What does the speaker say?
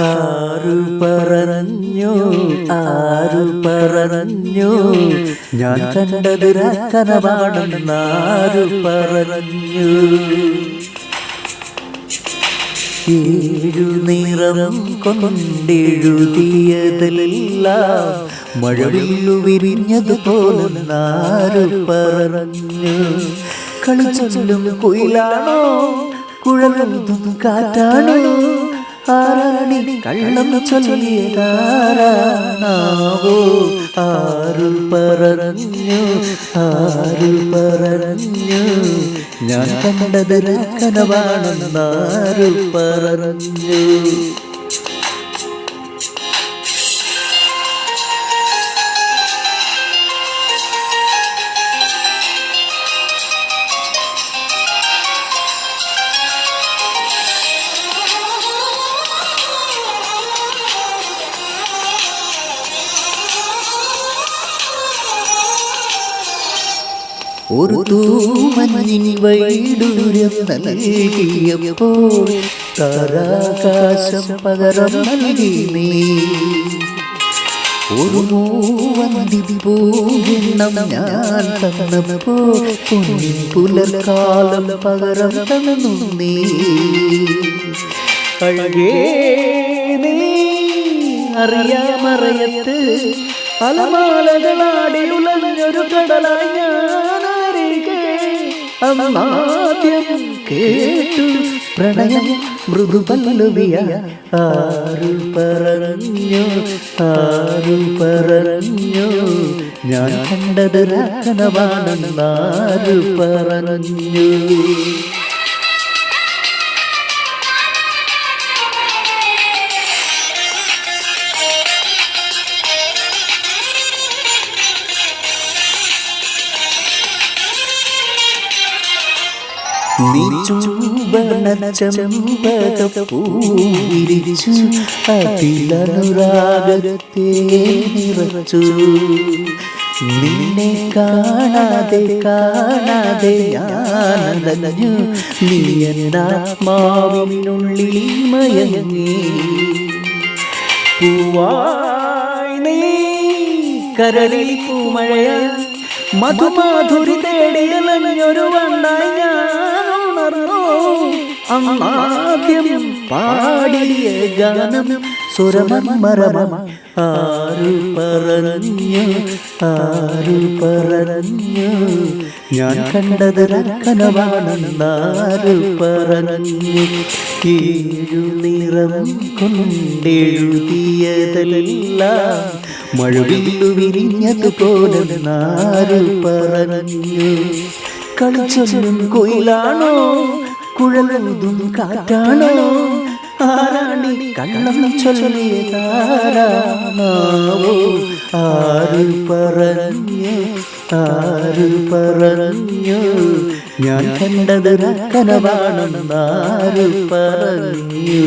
ആരു പറഞ്ഞു ആരു പറഞ്ഞു? ഞാൻ കണ്ടത് കനവാണെന്നാരു പറഞ്ഞു? ഏഴു നിറം കൊണ്ടെഴുതിയതെല്ലാം മഴവില്ലു വിരിഞ്ഞതുപോലെന്നാരു പറഞ്ഞു? കളിച്ചൊല്ലും കുയിലാണോ? കുഴലും കാറ്റാണോ? ആരാണി കള്ളം ചൊല്ലിയതാരാണാവോ? ആരു പറഞ്ഞു ആരു പറഞ്ഞു. ഞാൻ കണ്ടത് കനവാണെന്നാരു പറഞ്ഞു ഒരു തൂമഞ്ഞിൻ വൈഡൂര്യം നൽകിയപ്പോൾ താരാകാശം പകരം നൽകി നീ. ഒരു മൂവന്തി പൂവിണ്ണം ഞാൻ തന്നപ്പോൾ പൊന്നിൻ പുലർക്കാലം പകരം തന്നു നീ. അഴകേ നീ അറിയാമറയത്ത് അലമാലകളാടി ഉലഞ്ഞൊരു കടലായി അന്നാദ്യം കേട്ടു പ്രണയം മൃദുപല്ലവിയ. ആരു പറഞ്ഞു ആരു പറഞ്ഞു ഞാൻ കണ്ടത് രാഘനവാണെന്നാരു പറഞ്ഞു ചെമ്പകപ്പൂവിരിച്ചു അതിലനുരാഗത്തെ നിറച്ചു. നിന്നെ കാണാതെ കാണാതെ ഞാനലഞ്ഞു നീ എന്നാത്മാവിനുള്ളിൽ മയങ്ങി. കരളിൽ പൂമഴയ മധുമാധുരി തേടിയലഞ്ഞൊരു വണ്ടായി ഞാൻ ഉണർന്നു അന്നാദ്യം പാടിയ ഗാനം സുരമരമ ആരു പറഞ്ഞു ആരു പറഞ്ഞു. ഞാൻ കണ്ടത് കനവാണെന്നാരു പറഞ്ഞു. കീഴു നിറം കൊണ്ടെഴുതിയതെല്ലാം മഴവില്ലു വിരിഞ്ഞതുപോലെ നാരു പറഞ്ഞു. കളിച്ചൊല്ലും കൊയിലാണോ? കുഴലൂതും കാറ്റാണോ? ആരാണി കണ്ണം ചൊല്ലിയതാരാണാവോ ആരു പറഞ്ഞു ആരു പറഞ്ഞു ഞാൻ കണ്ടത് കനവാണെന്നാരു പറഞ്ഞു?